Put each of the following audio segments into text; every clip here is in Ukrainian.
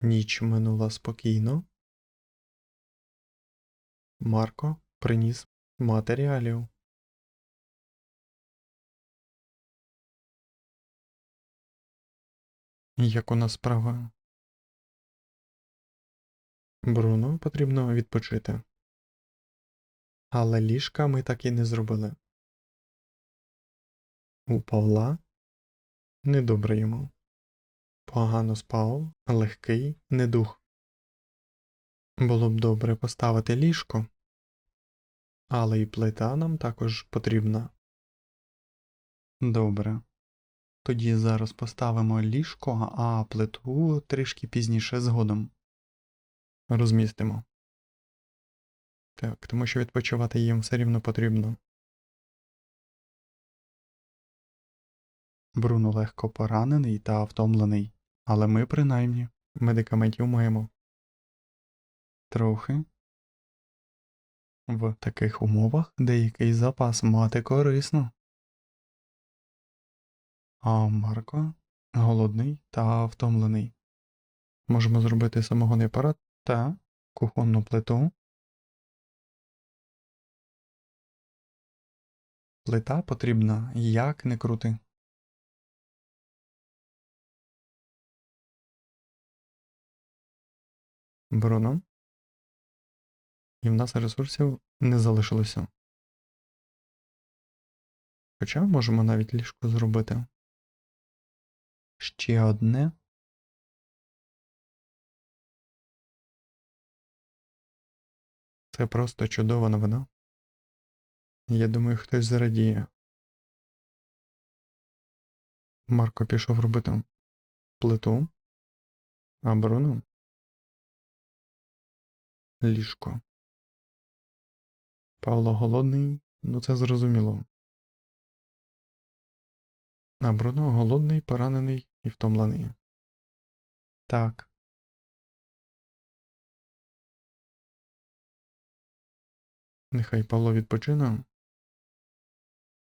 Ніч минула спокійно. Марко приніс матеріалів. Як у нас справа? Бруно потрібно відпочити. Але ліжка ми так і не зробили. У Павла недобре йому. Погано спав, легкий недух. Було б добре поставити ліжко, але і плита нам також потрібна. Добре. Тоді зараз поставимо ліжко, а плиту трішки пізніше згодом. Розмістимо. Так, тому що відпочивати їм все рівно потрібно. Бруно легко поранений та втомлений, але ми принаймні медикаментів маємо. Трохи. В таких умовах деякий запас мати корисно. А Марко голодний та втомлений. Можемо зробити самогонний апарат та кухонну плиту. Плита потрібна як не крути. Бруно. І в нас ресурсів не залишилося. Хоча можемо навіть ліжко зробити. Ще одне. Це просто чудова новина. Я думаю, хтось зрадіє. Марко пішов робити плиту, а Бруно ліжко. Павло голодний, ну це зрозуміло. А Бруно голодний, поранений і втомлений. Так. Нехай Павло відпочине.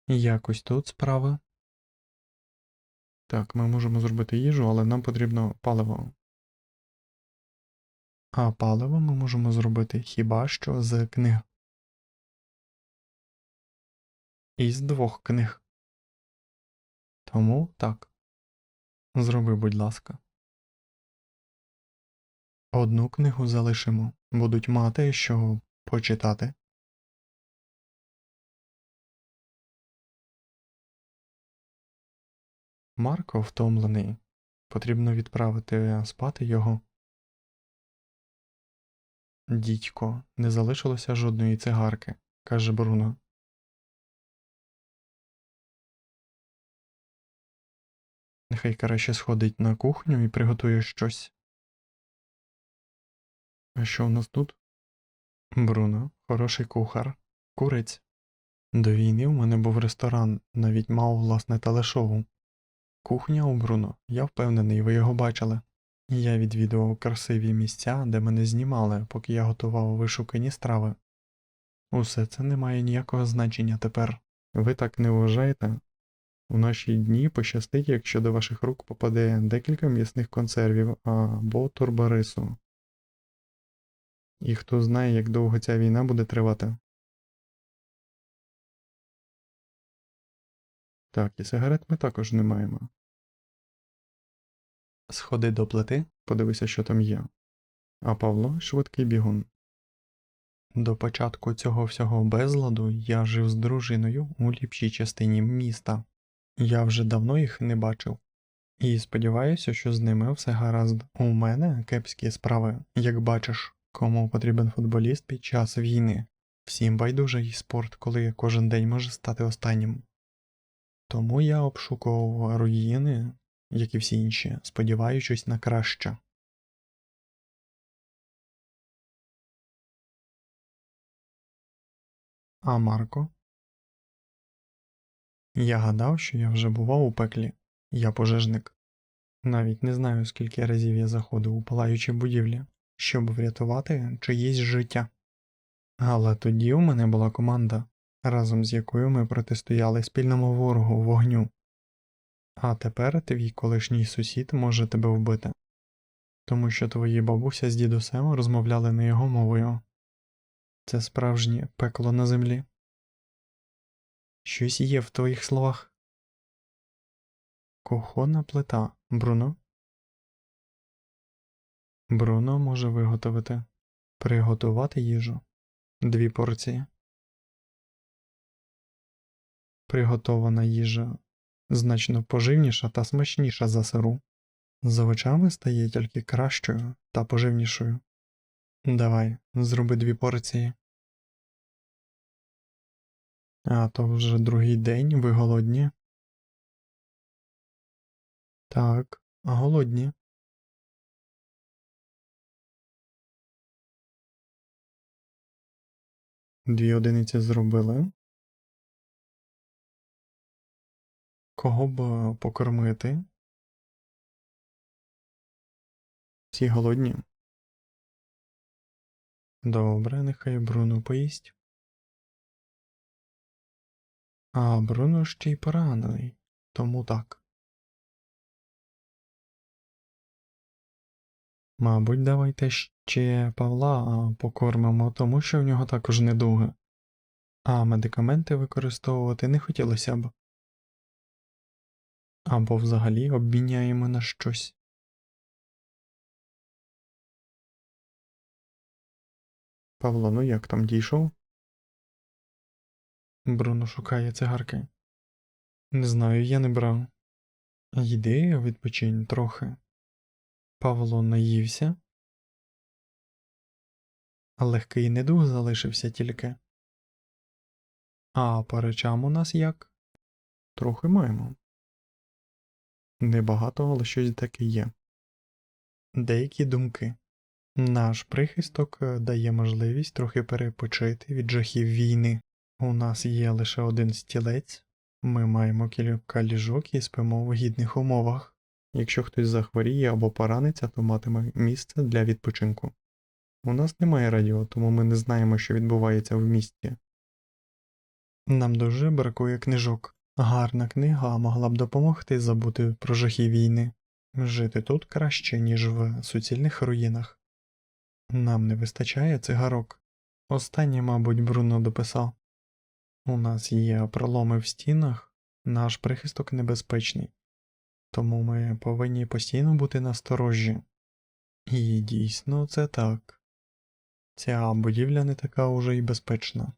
Якось тут справа. Так, ми можемо зробити їжу, але нам потрібно паливо. А паливо ми можемо зробити хіба що з книг. Із двох книг. Тому так. Зроби, будь ласка. Одну книгу залишимо. Будуть мати що почитати. Марко втомлений. Потрібно відправити спати його. Дідько, не залишилося жодної цигарки, каже Бруно. Нехай краще сходить на кухню і приготує щось. А що у нас тут? Бруно, хороший кухар, курець. До війни в мене був ресторан, навіть мав власне телешоу. Кухня у Бруно, я впевнений, ви його бачили. Я відвідував красиві місця, де мене знімали, поки я готував вишукані страви. Усе це не має ніякого значення тепер. Ви так не вважаєте? У наші дні пощастить, якщо до ваших рук попаде декілька м'ясних консервів або турборису. І хто знає, як довго ця війна буде тривати. Так, і сигарет ми також не маємо. Сходи до плити, подивися, що там є. А Павло швидкий бігун. До початку цього всього безладу я жив з дружиною у ліпшій частині міста. Я вже давно їх не бачив. І сподіваюся, що з ними все гаразд. У мене кепські справи, як бачиш, кому потрібен футболіст під час війни. Всім байдужий спорт, коли кожен день може стати останнім. Тому я обшукував руїни, як і всі інші, сподіваючись на краще. А Марко? Я гадав, що я вже бував у пеклі. Я пожежник. Навіть не знаю, скільки разів я заходив у палаючі будівлі, щоб врятувати чиєсь життя. Але тоді у мене була команда, разом з якою ми протистояли спільному ворогу вогню. А тепер твій колишній сусід може тебе вбити. Тому що твої бабуся з дідусем розмовляли не його мовою. Це справжнє пекло на землі. Щось є в твоїх словах. Кухонна плита, Бруно. Бруно може виготовити, приготувати їжу. Дві порції. Приготована їжа значно поживніша та смачніша за сиру. За очами стає тільки кращою та поживнішою. Давай, зроби дві порції. А то вже другий день, ви голодні. Так, голодні. Дві одиниці зробили. Кого б е, покормити? Всі голодні. Добре, нехай Бруно поїсть. А Бруно ще й поранений, тому так. Мабуть, давайте ще Павла покормимо, тому що в нього також недуга. А медикаменти використовувати не хотілося б. Або взагалі обміняємо на щось. Павло, ну як там дійшов? Бруно шукає цигарки. Не знаю, я не брав. Йди, відпочинь трохи. Павло наївся. Легкий недуг залишився тільки. А по речам у нас як? Трохи маємо. Небагато, але щось таке є. Деякі думки. Наш прихисток е, дає можливість трохи перепочити від жахів війни. У нас є лише один стілець, ми маємо кілька ліжок і спимо в гідних умовах. Якщо хтось захворіє або пораниться, то матиме місце для відпочинку. У нас немає радіо, тому ми не знаємо, що відбувається в місті. Нам дуже бракує книжок. Гарна книга могла б допомогти забути про жахи війни. Жити тут краще, ніж в суцільних руїнах. Нам не вистачає цигарок. Останнє, мабуть, Бруно дописав. У нас є проломи в стінах, наш прихисток небезпечний, тому ми повинні постійно бути насторожі. І дійсно це так. Ця будівля не така уже й безпечна.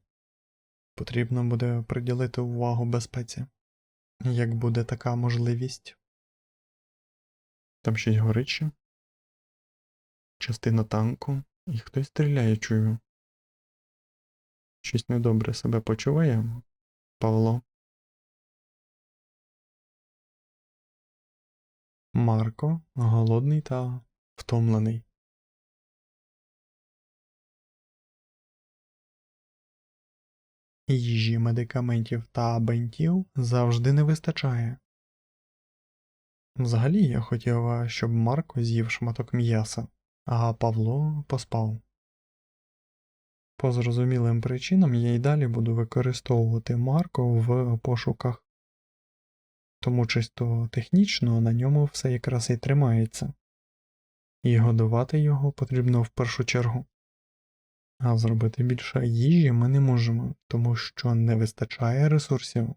Потрібно буде приділити увагу безпеці, як буде така можливість. Там щось горить ще? Частина танку, і хтось стріляє, чую. Щось недобре себе почуває, Павло. Марко голодний та втомлений. Їжі, медикаментів та бентів завжди не вистачає. Взагалі я хотів, щоб Марко з'їв шматок м'яса, а Павло поспав. По зрозумілим причинам я й далі буду використовувати Марко в пошуках, тому чисто технічно на ньому все якраз і тримається, і годувати його потрібно в першу чергу. А зробити більше їжі ми не можемо, тому що не вистачає ресурсів,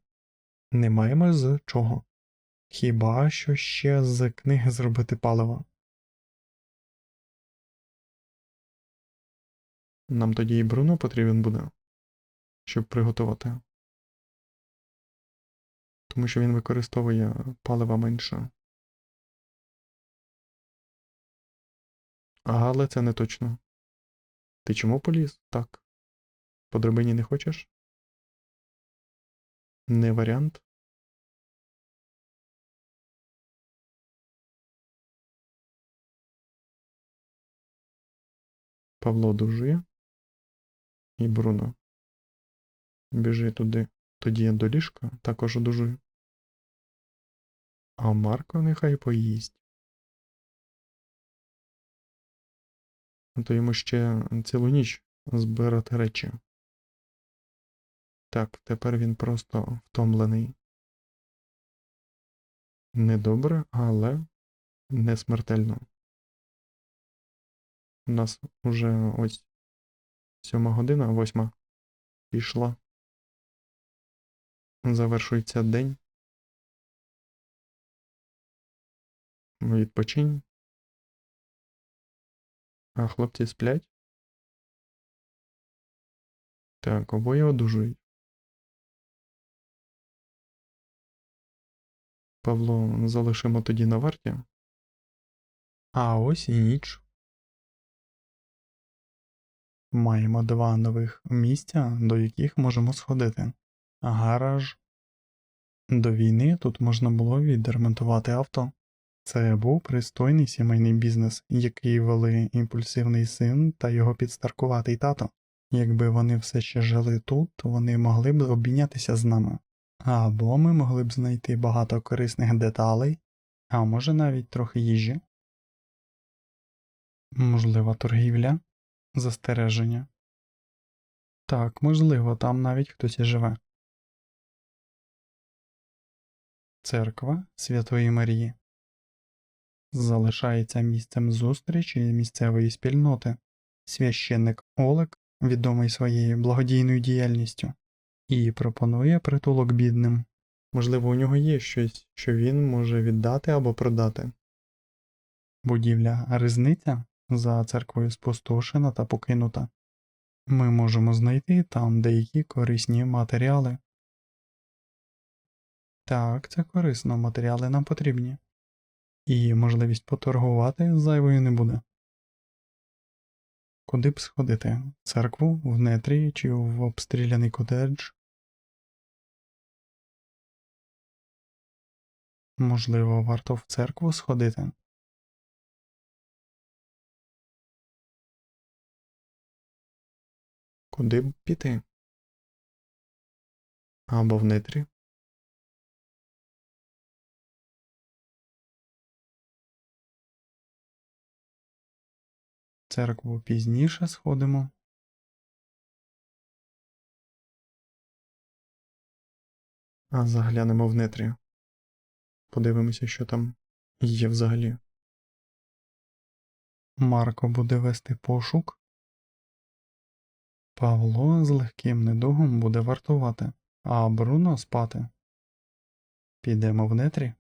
не маємо з чого. Хіба що ще з книги зробити паливо. Нам тоді і Бруно потрібен буде, щоб приготувати. Тому що він використовує палива менше. Але це не точно. Ти чому поліз? Так. По драбині не хочеш? Не варіант. Павло одужує. І Бруно. Біжи туди. Тоді я до ліжка також одужую. А Марко нехай поїсть. То йому ще цілу ніч збирати речі. Так, тепер він просто втомлений. Недобре, але не смертельно. У нас уже ось сьома година, восьма пішла. Завершується день. Відпочинь. А хлопці сплять. Так, обоє одужують. Павло залишимо тоді на варті. А ось і ніч. Маємо два нових місця, до яких можемо сходити. Гараж. До війни тут можна було відремонтувати авто. Це був пристойний сімейний бізнес, який вели імпульсивний син та його підстаркуватий тато. Якби вони все ще жили тут, вони могли б обмінятися з нами. Або ми могли б знайти багато корисних деталей, а може навіть трохи їжі. Можлива торгівля, застереження. Так, можливо, там навіть хтось і живе. Церква Святої Марії залишається місцем зустрічі місцевої спільноти. Священник Олег, відомий своєю благодійною діяльністю, і пропонує притулок бідним. Можливо, у нього є щось, що він може віддати або продати. Будівля ризниця за церквою спустошена та покинута. Ми можемо знайти там деякі корисні матеріали. Так, це корисно, матеріали нам потрібні. І можливість поторгувати зайвою не буде. Куди б сходити? В Церкву, в нетрі чи в обстріляний котедж? Можливо, варто в церкву сходити. Куди б піти? Або в нетрі? Церкву пізніше сходимо. А заглянемо в нетрі. Подивимося, що там є взагалі. Марко буде вести пошук. Павло з легким недугом буде вартувати, а Бруно спати. Підемо в нетрі.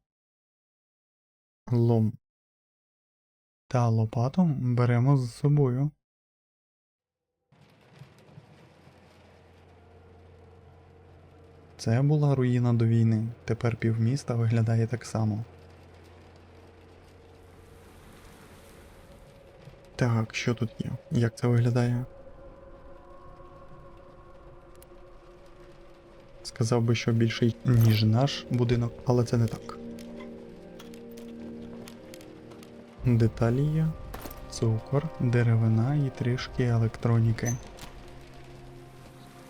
Лом. Та лопату беремо з собою. Це була руїна до війни. Тепер півміста виглядає так само. Так, що тут є? Як це виглядає? Сказав би, що більший, ніж наш будинок, але це не так. Деталі є, цукор, деревина і трішки електроніки.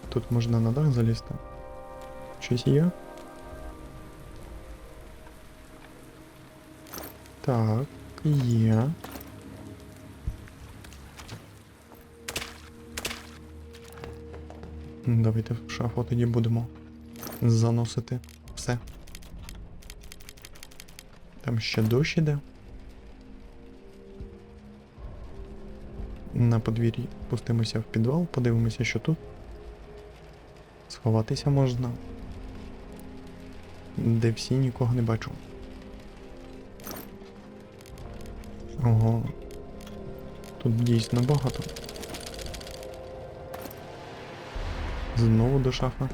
Тут можна на дах залізти. Щось є? Так, є. Давайте в шафу тоді будемо заносити все. Там ще дощ іде. На подвір'ї спустимося в підвал, подивимося, що тут. Сховатися можна. Де всі нікого не бачу. Ого. Тут дійсно багато. Знову до шафа.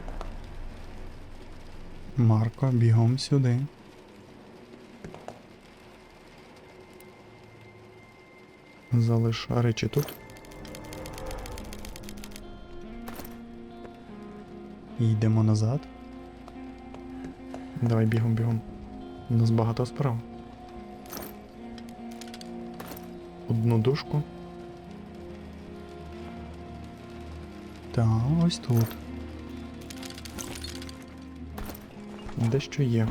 Марко, бігом сюди. Залиш речі тут. І йдемо назад. Давай бігом бігом. У нас багато справ. Одну дужку. Та ось тут. Дещо є.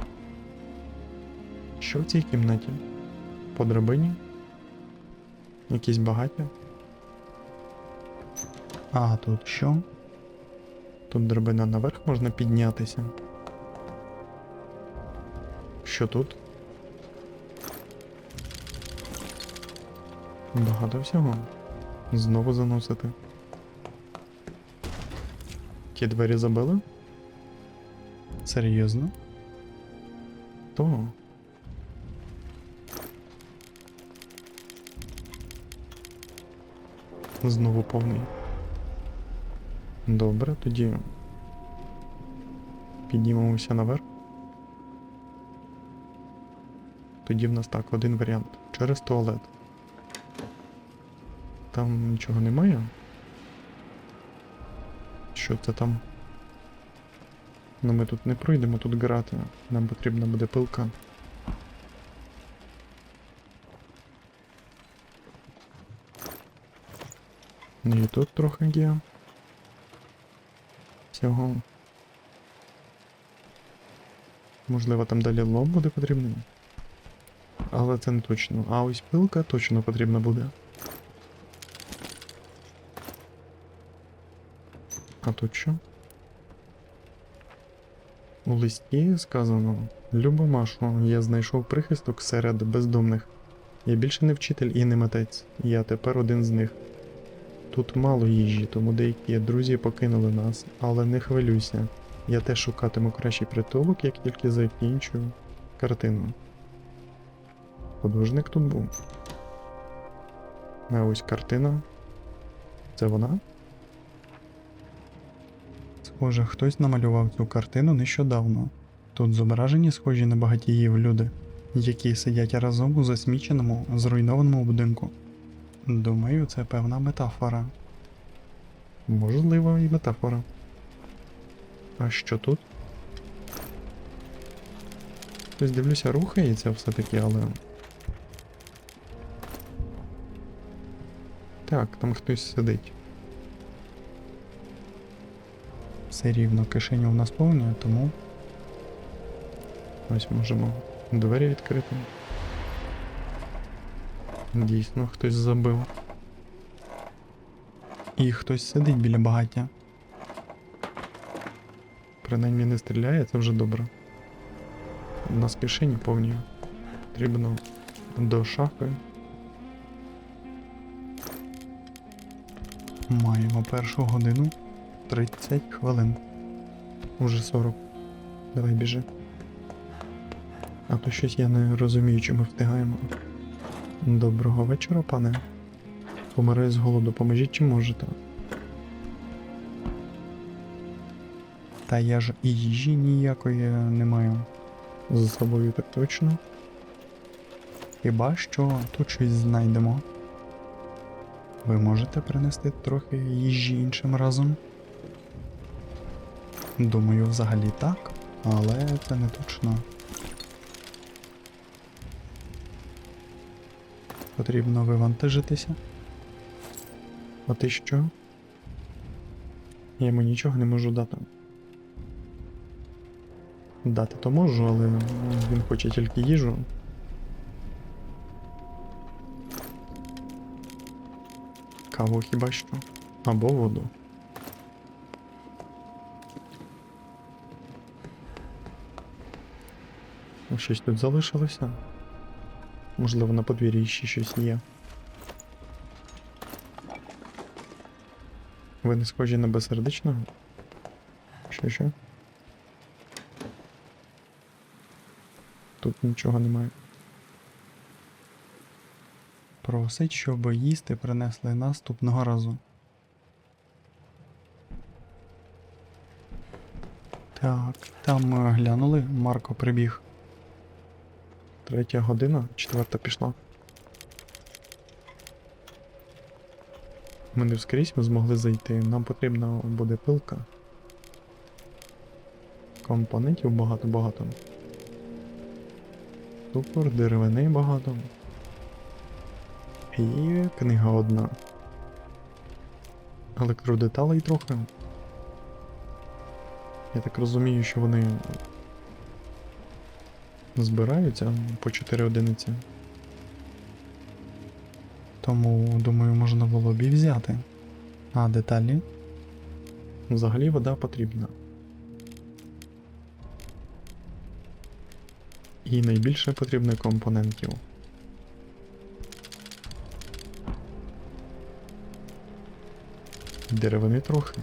Що в цій кімнаті? По драбині? Якісь багаття? А тут що? Тут драбина наверх можна піднятися. Що тут? Багато всього. Знову заносити. Ті двері забили? Серйозно? То. Знову повний. Добре, тоді піднімемося наверх. Тоді в нас так, один варіант. Через туалет. Там нічого немає. Що це там? Ну ми тут не пройдемо, тут грати. Нам потрібна буде пилка. І тут трохи є. Всього. Можливо, там далі лом буде потрібний. Але це не точно. А ось пилка точно потрібна буде. А тут що? У листі сказано: Люба Машу, я знайшов прихисток серед бездомних. Я більше не вчитель і не митець. Я тепер один з них. Тут мало їжі, тому деякі друзі покинули нас, але не хвилюйся. Я теж шукатиму кращий притулок, як тільки закінчу картину. Художник тут був. А ось картина. Це вона? Схоже, хтось намалював цю картину нещодавно. Тут зображені схожі на багатіїв люди, які сидять разом у засміченому, зруйнованому будинку. Думаю, це певна метафора. Можливо, і метафора. А що тут? Хтось дивлюся, рухається все-таки, але. Так, там хтось сидить. Все рівно кишеню в нас повні, тому. Ось можемо двері відкрити. Дійсно, хтось забив. І хтось сидить біля багаття. Принаймні не стріляє, це вже добре. У нас кишені повні. Потрібно до шафи. Маємо першу годину 30 хвилин. Уже 40. Давай біжи. А то щось я не розумію, чи ми встигаємо. Доброго вечора, пане. Помираю з голоду, поможіть чи можете. Та я ж і їжі ніякої не маю. З собою так точно. Хіба що тут щось знайдемо. Ви можете принести трохи їжі іншим разом? Думаю, взагалі так, але це не точно. Потрібно вивантажитися. А ти що? Я йому нічого не можу дати. Дати то можу, але він хоче тільки їжу. Каву хіба що. Або воду. Щось тут залишилося. Можливо, на подвір'ї ще щось є. Ви не схожі на безсердечного? Що що? Тут нічого немає. Просить, щоб їсти принесли наступного разу. Так, там е, глянули, Марко прибіг. Третя година, четверта пішла. Ми не вскрізь ми змогли зайти. Нам потрібна буде пилка. Компонентів багато-багато. Супер, деревини багато. І книга одна. Електродеталей трохи. Я так розумію, що вони збираються по 4 одиниці. Тому, думаю, можна було б і взяти. А деталі? Взагалі вода потрібна. І найбільше потрібно компонентів. Деревини трохи.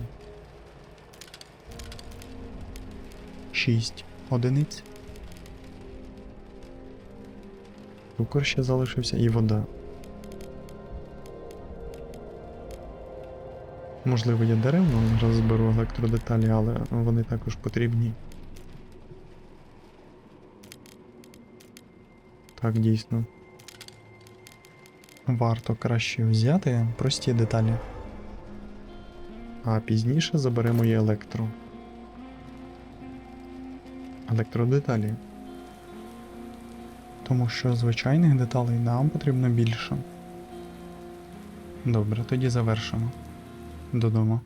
Шість одиниць. Цукор ще залишився і вода. Можливо, я деревно розберу електродеталі, але вони також потрібні. Так, дійсно. Варто краще взяти прості деталі. А пізніше заберемо і електро. Електродеталі. Тому що звичайних деталей нам потрібно більше. Добре, тоді завершимо. Додому.